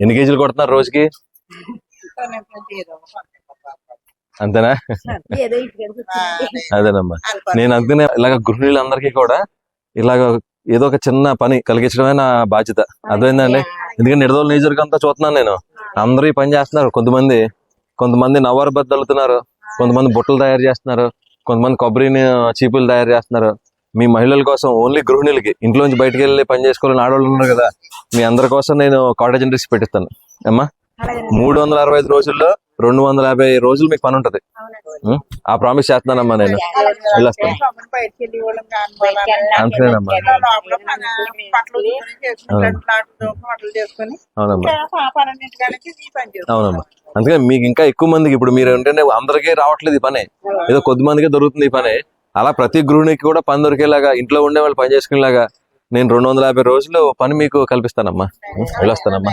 ఎన్ని కేజీలు కొడుతున్నారు రోజుకి? అంతేనా? అదేనమ్మా. నేను అందుకనే ఇలాగ గృహిణులందరికీ కూడా ఇలాగ ఏదో ఒక చిన్న పని కలిగించడమే నా బాధ్యత. అర్థమైందండి? ఎందుకంటే నిడదోలు నియోజకవర్గం అంతా చూస్తున్నాను నేను. అందరూ ఈ పని చేస్తున్నారు. కొంతమంది కొంతమంది నవ్వారు బద్దలుతున్నారు కొంతమంది బుట్టలు తయారు చేస్తున్నారు. కొంతమంది కొబ్బరిని చీపులు తయారు చేస్తున్నారు. మీ మహిళల కోసం ఓన్లీ గృహిణులకి ఇంట్లోంచి బయటకు వెళ్ళి పని చేసుకోవాలని ఆడవాళ్ళు ఉన్నారు కదా మీ అందరి కోసం నేను కాటేజ్ ఇండస్ట్రీ పెట్టిస్తాను. అమ్మా మూడు వందల అరవై ఐదు రోజుల్లో రెండు వందల యాభై రోజులు మీకు పని ఉంటది? ఆ ప్రామిస్ చేస్తున్నానమ్మా నేను. వెళ్ళొస్తాను. అంతేనమ్మా. అవునమ్మా. అవునమ్మా. అందుకని మీకు ఇంకా ఎక్కువ మందికి ఇప్పుడు మీరు ఏంటంటే అందరికీ రావట్లేదు ఈ పని. ఏదో కొద్ది మందికే దొరుకుతుంది ఈ పని. అలా ప్రతి గృహిణికి కూడా పని దొరికేలాగా ఇంట్లో ఉండే వాళ్ళు పని చేసుకునేలాగా నేను రెండు వందల యాభై రోజులు పని మీకు కల్పిస్తానమ్మా? వెళ్ళొస్తానమ్మా